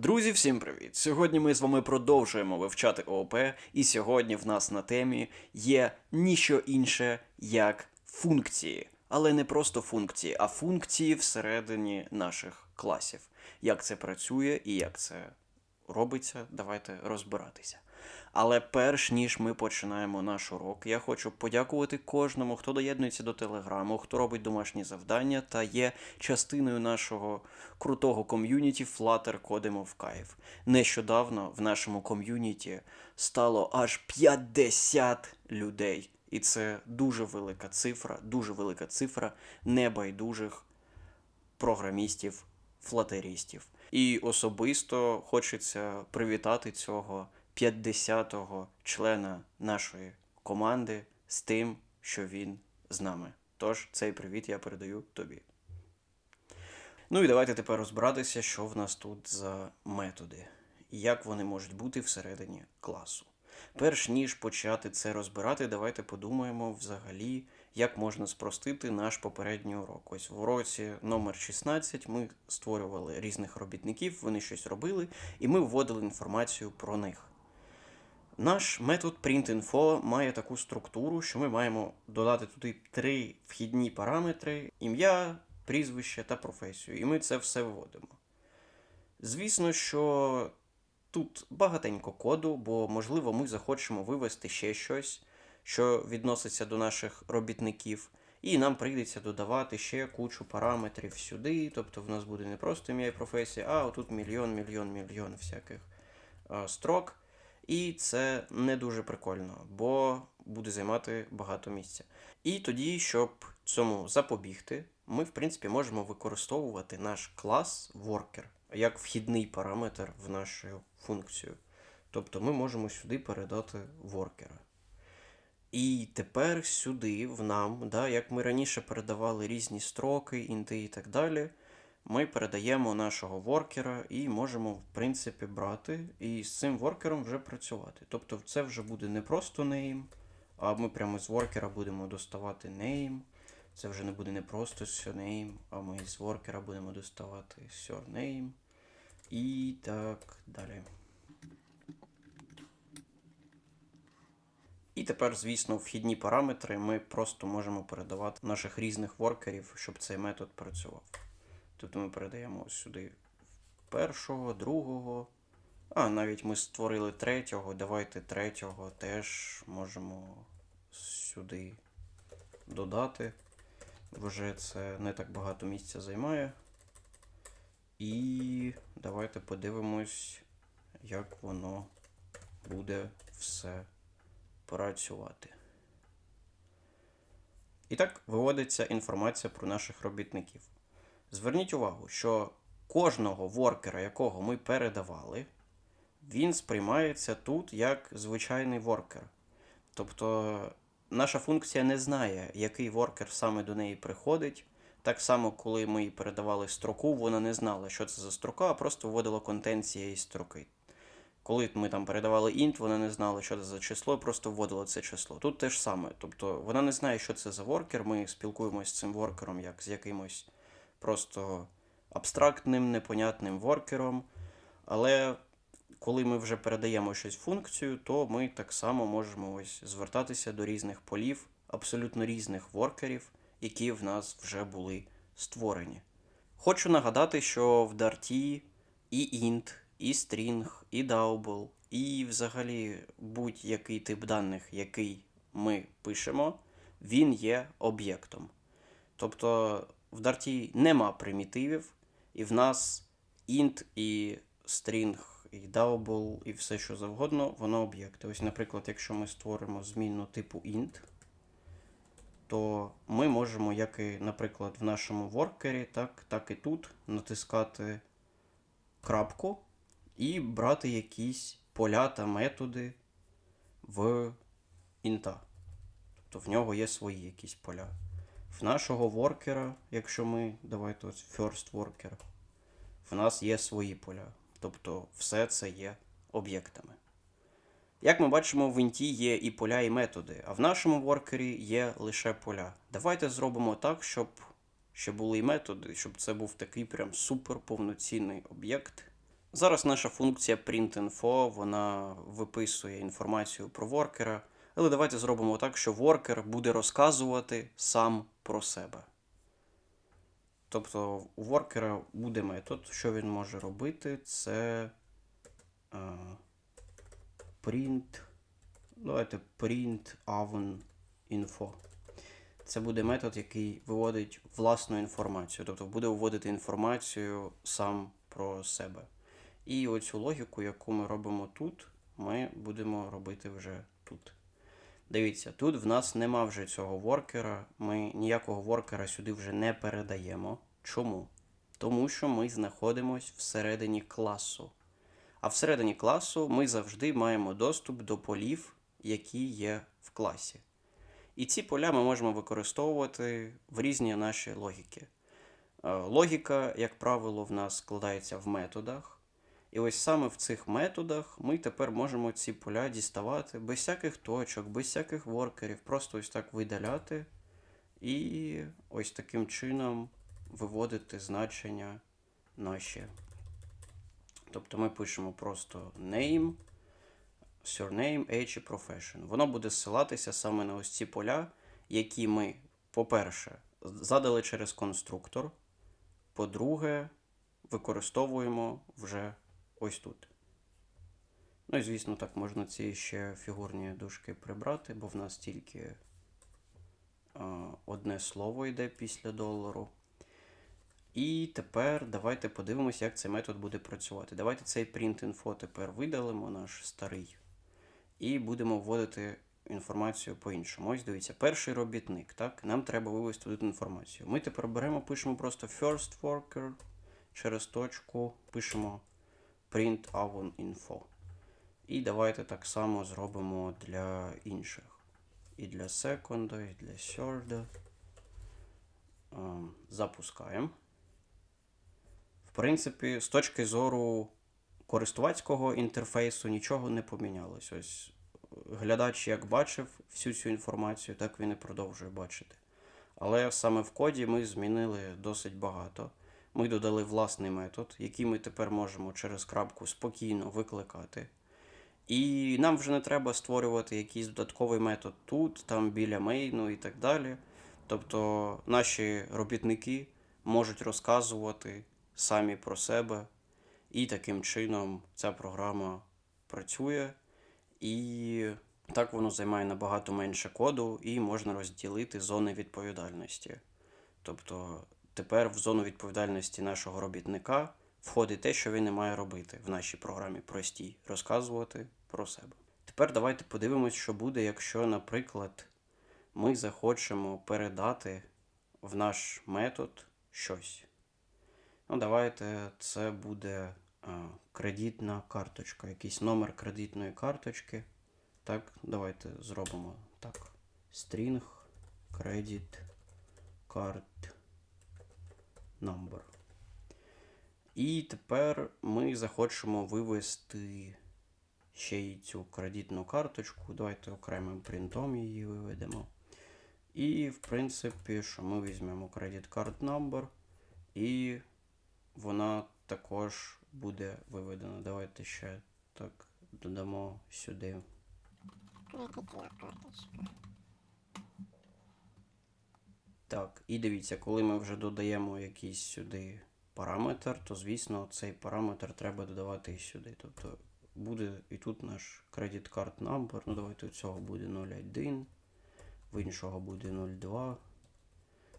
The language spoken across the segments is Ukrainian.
Друзі, всім привіт! Сьогодні ми з вами продовжуємо вивчати ООП, і сьогодні в нас на темі є ніщо інше як функції. Але не просто функції, а функції всередині наших класів. Як це працює і як це робиться, давайте розбиратися. Але перш ніж ми починаємо наш урок, я хочу подякувати кожному, хто доєднується до телеграму, хто робить домашні завдання та є частиною нашого крутого ком'юніті Flutter Кодимо в Кайф. Нещодавно в нашому ком'юніті стало аж 50 людей. І це дуже велика цифра, дуже велика цифра небайдужих програмістів, флатерістів. І особисто хочеться привітати цього 50-го члена нашої команди з тим, що він з нами. Тож цей привіт я передаю тобі. Ну і давайте тепер розбиратися, що в нас тут за методи, і як вони можуть бути всередині класу. Перш ніж почати це розбирати, давайте подумаємо взагалі, як можна спростити наш попередній урок. Ось в уроці номер 16 ми створювали різних робітників, вони щось робили, і ми вводили інформацію про них. Наш метод printinfo має таку структуру, що ми маємо додати туди три вхідні параметри: ім'я, прізвище та професію. І ми це все вводимо. Звісно, що тут багатенько коду, бо, можливо, ми захочемо вивести ще щось, що відноситься до наших робітників, і нам прийдеться додавати ще кучу параметрів сюди. Тобто в нас буде не просто ім'я і професія, а отут мільйон, мільйон, мільйон всяких строк. І це не дуже прикольно, бо буде займати багато місця. І тоді, щоб цьому запобігти, ми, в принципі, можемо використовувати наш клас worker як вхідний параметр в нашу функцію. Тобто ми можемо сюди передати воркера. І тепер сюди, в нам, да, як ми раніше передавали різні строки, інти і так далі, ми передаємо нашого воркера і можемо, в принципі, брати і з цим воркером вже працювати. Тобто це вже буде не просто name, а ми прямо з воркера будемо доставати name. Це вже не буде не просто surname, а ми з воркера будемо доставати surname. І так далі. І тепер, звісно, вхідні параметри ми просто можемо передавати наших різних воркерів, щоб цей метод працював. Тобто ми передаємо сюди першого, другого. А, навіть ми створили третього. Давайте третього теж можемо сюди додати. Вже це не так багато місця займає. І давайте подивимось, як воно буде все працювати. І так виводиться інформація про наших робітників. Зверніть увагу, що кожного воркера, якого ми передавали, він сприймається тут як звичайний воркер. Тобто наша функція не знає, який воркер саме до неї приходить. Так само, коли ми їй передавали строку, вона не знала, що це за строка, а просто вводила контент цієї строки. Коли ми там передавали int, вона не знала, що це за число, просто вводила це число. Тут те ж саме. Тобто вона не знає, що це за воркер. Ми спілкуємося з цим воркером як з якимось просто абстрактним, непонятним воркером. Але коли ми вже передаємо щось функцію, то ми так само можемо ось звертатися до різних полів, абсолютно різних воркерів, які в нас вже були створені. Хочу нагадати, що в Dart і int, і string, і double, і взагалі будь-який тип даних, який ми пишемо, він є об'єктом. Тобто в Dart нема примітивів, і в нас int і string, і double, і все що завгодно, воно об'єкти. Ось, наприклад, якщо ми створимо змінну типу int, то ми можемо, як і, наприклад, в нашому воркері, так, так і тут натискати крапку і брати якісь поля та методи в інта. Тобто в нього є свої якісь поля. В нашого воркера, якщо ми, давайте ось first worker, в нас є свої поля. Тобто все це є об'єктами. Як ми бачимо, в інті є і поля, і методи, а в нашому воркері є лише поля. Давайте зробимо так, щоб ще були і методи, щоб це був такий прям супер повноцінний об'єкт. Зараз наша функція printInfo, вона виписує інформацію про воркера, але давайте зробимо так, що воркер буде розказувати сам про себе. Тобто у воркера буде метод, що він може робити, це е, print. Давайте print avon info. Це буде метод, який виводить власну інформацію, тобто буде виводити інформацію сам про себе. І оцю логіку, яку ми робимо тут, ми будемо робити вже тут. Дивіться, тут в нас нема вже цього воркера, ми ніякого воркера сюди вже не передаємо. Чому? Тому що ми знаходимося всередині класу. А всередині класу ми завжди маємо доступ до полів, які є в класі. І ці поля ми можемо використовувати в різні наші логіки. Е, Логіка, як правило, в нас складається в методах. І ось саме в цих методах ми тепер можемо ці поля діставати без всяких точок, без всяких воркерів, просто ось так видаляти і ось таким чином виводити значення наші. Тобто ми пишемо просто name, surname, age і profession. Воно буде зсилатися саме на ось ці поля, які ми, по-перше, задали через конструктор. По-друге, використовуємо вже ось тут. Ну і звісно, так, можна ці ще фігурні дужки прибрати, бо в нас тільки а, одне слово йде після долару. І тепер давайте подивимося, як цей метод буде працювати. Давайте цей print.info тепер видалимо, наш старий, і будемо вводити інформацію по-іншому. Ось дивіться, перший робітник. так? Нам треба вивести тут інформацію. Ми тепер беремо, пишемо просто first worker через точку, пишемо print avon info. І давайте так само зробимо для інших. І для second, і для third. Ем, Запускаємо. В принципі, з точки зору користувацького інтерфейсу нічого не помінялось. Ось глядач як бачив всю цю інформацію, так він і продовжує бачити. Але саме в коді ми змінили досить багато. Ми додали власний метод, який ми тепер можемо через крапку спокійно викликати. І нам вже не треба створювати якийсь додатковий метод тут, там біля мейну і так далі. Тобто наші робітники можуть розказувати самі про себе, і таким чином ця програма працює. І так воно займає набагато менше коду, і можна розділити зони відповідальності. Тобто тепер в зону відповідальності нашого робітника входить те, що він не має робити в нашій програмі простій розказувати про себе. Тепер давайте подивимось, що буде, якщо, наприклад, ми захочемо передати в наш метод щось. Ну, давайте це буде а, кредитна карточка, якийсь номер кредитної карточки. Так, давайте зробимо так. String credit card number. І тепер ми захочемо вивести ще й цю кредитну карточку. Давайте окремим принтом її виведемо. І, в принципі, що ми візьмемо credit card number, і вона також буде виведена. Давайте ще так додамо сюди. Кредитна карточка. Так, і дивіться, коли ми вже додаємо якийсь сюди параметр, то звісно цей параметр треба додавати і сюди. Тобто буде і тут наш credit card number. Ну давайте у цього буде 0,1, в іншого буде 0,2,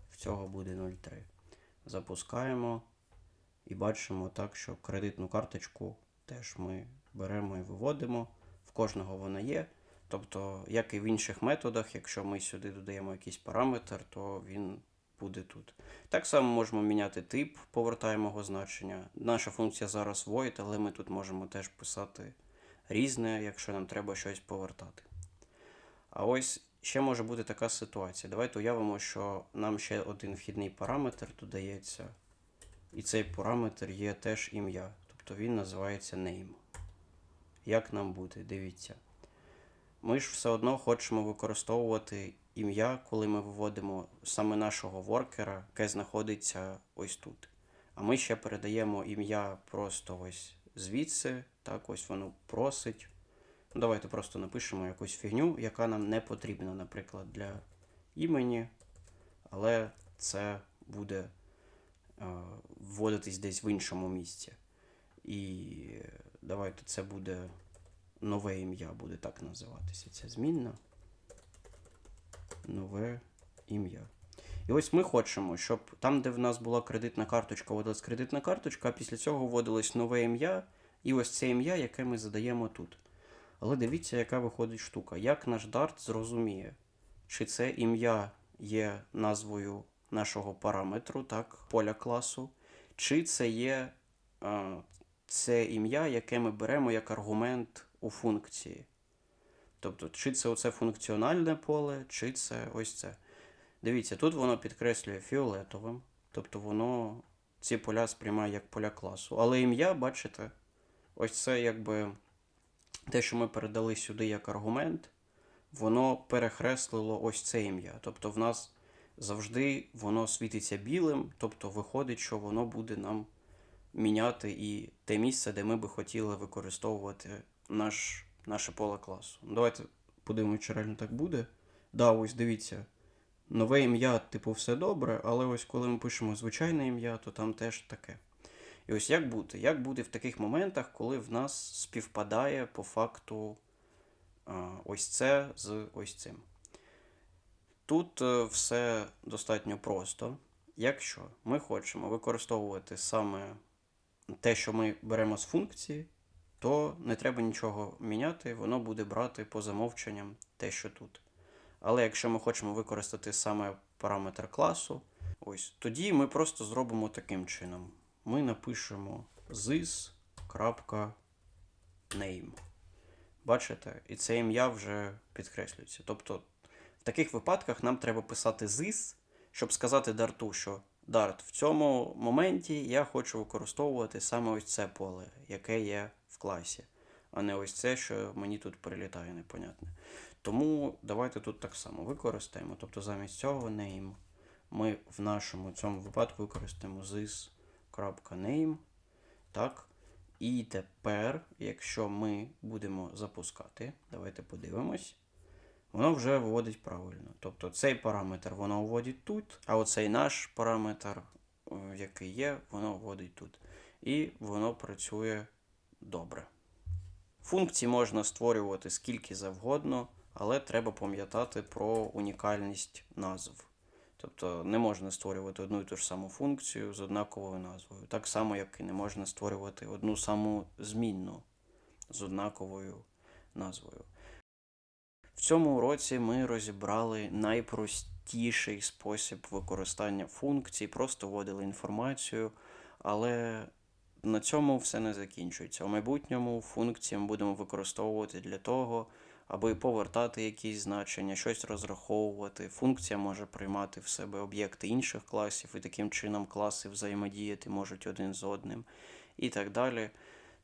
в цього буде 0,3. Запускаємо і бачимо так, що кредитну карточку теж ми беремо і виводимо. В кожного вона є. Тобто, як і в інших методах, якщо ми сюди додаємо якийсь параметр, то він буде тут. Так само можемо міняти тип, повертаємо його значення. Наша функція зараз void, але ми тут можемо теж писати різне, якщо нам треба щось повертати. А ось ще може бути така ситуація. Давайте уявимо, що нам ще один вхідний параметр додається, і цей параметр є теж ім'я. Тобто він називається name. Як нам буде? Дивіться. Ми ж все одно хочемо використовувати ім'я, коли ми виводимо саме нашого воркера, яке знаходиться ось тут. А ми ще передаємо ім'я просто ось звідси, так, ось воно просить. Ну, Давайте просто напишемо якусь фігню, яка нам не потрібна, наприклад, для імені, але це буде е, вводитись десь в іншому місці. І давайте це буде нове ім'я, буде так називатися. Ця змінна. Нове ім'я. І ось ми хочемо, щоб там, де в нас була кредитна карточка, вводилась кредитна карточка, а після цього вводилось нове ім'я, і ось це ім'я, яке ми задаємо тут. Але дивіться, яка виходить штука. Як наш Dart зрозуміє, чи це ім'я є назвою нашого параметру, так, поля класу, чи це є е, це ім'я, яке ми беремо як аргумент у функції. Тобто, чи це оце функціональне поле, чи це ось це. Дивіться, тут воно підкреслює фіолетовим, тобто воно ці поля сприймає як поля класу. Але ім'я, бачите, ось це якби те, що ми передали сюди як аргумент, воно перехреслило ось це ім'я. Тобто в нас завжди воно світиться білим, тобто виходить, що воно буде нам міняти і те місце, де ми би хотіли використовувати наш, наше поле класу. Ну, Давайте подивимося, чи реально так буде. Да, ось дивіться. Нове ім'я, типу, все добре, але ось коли ми пишемо звичайне ім'я, то там теж таке. І ось як бути? Як бути в таких моментах, коли в нас співпадає по факту ось це з ось цим? Тут е, все достатньо просто. Якщо ми хочемо використовувати саме те, що ми беремо з функції, то не треба нічого міняти, воно буде брати по замовченням те, що тут. Але якщо ми хочемо використати саме параметр класу, ось тоді ми просто зробимо таким чином. Ми напишемо this.name. Бачите? І це ім'я вже підкреслюється. Тобто, в таких випадках нам треба писати this, щоб сказати дарту, що Dart, в цьому моменті я хочу використовувати саме ось це поле, яке є класі, а не ось це, що мені тут прилітає непонятне. Тому давайте тут так само використаємо. Тобто замість цього name ми в нашому цьому випадку використаємо this.name. Так. І тепер, якщо ми будемо запускати, давайте подивимось, воно вже вводить правильно. Тобто цей параметр воно вводить тут, а оцей наш параметр, е, який є, воно вводить тут. І воно працює добре. Функцій можна створювати скільки завгодно, але треба пам'ятати про унікальність назв. Тобто не можна створювати одну і ту ж саму функцію з однаковою назвою. Так само, як і не можна створювати одну саму змінну з однаковою назвою. В цьому уроці ми розібрали найпростіший спосіб використання функцій, просто вводили інформацію, але на цьому все не закінчується. У майбутньому функції ми будемо використовувати для того, аби повертати якісь значення, щось розраховувати. Функція може приймати в себе об'єкти інших класів, і таким чином класи взаємодіяти можуть один з одним і так далі.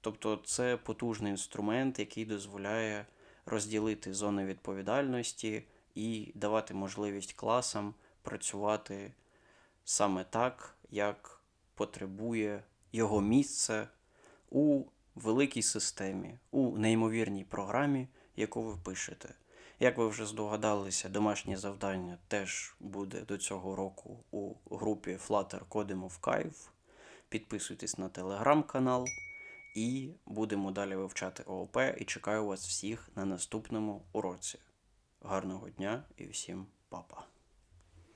Тобто це потужний інструмент, який дозволяє розділити зони відповідальності і давати можливість класам працювати саме так, як потребує його місце у великій системі, у неймовірній програмі, яку ви пишете. Як ви вже здогадалися, домашнє завдання теж буде до цього року у групі Flutter Кодимо в Кайф. Підписуйтесь на телеграм-канал і будемо далі вивчати ООП. І чекаю вас всіх на наступному уроці. Гарного дня і всім па-па!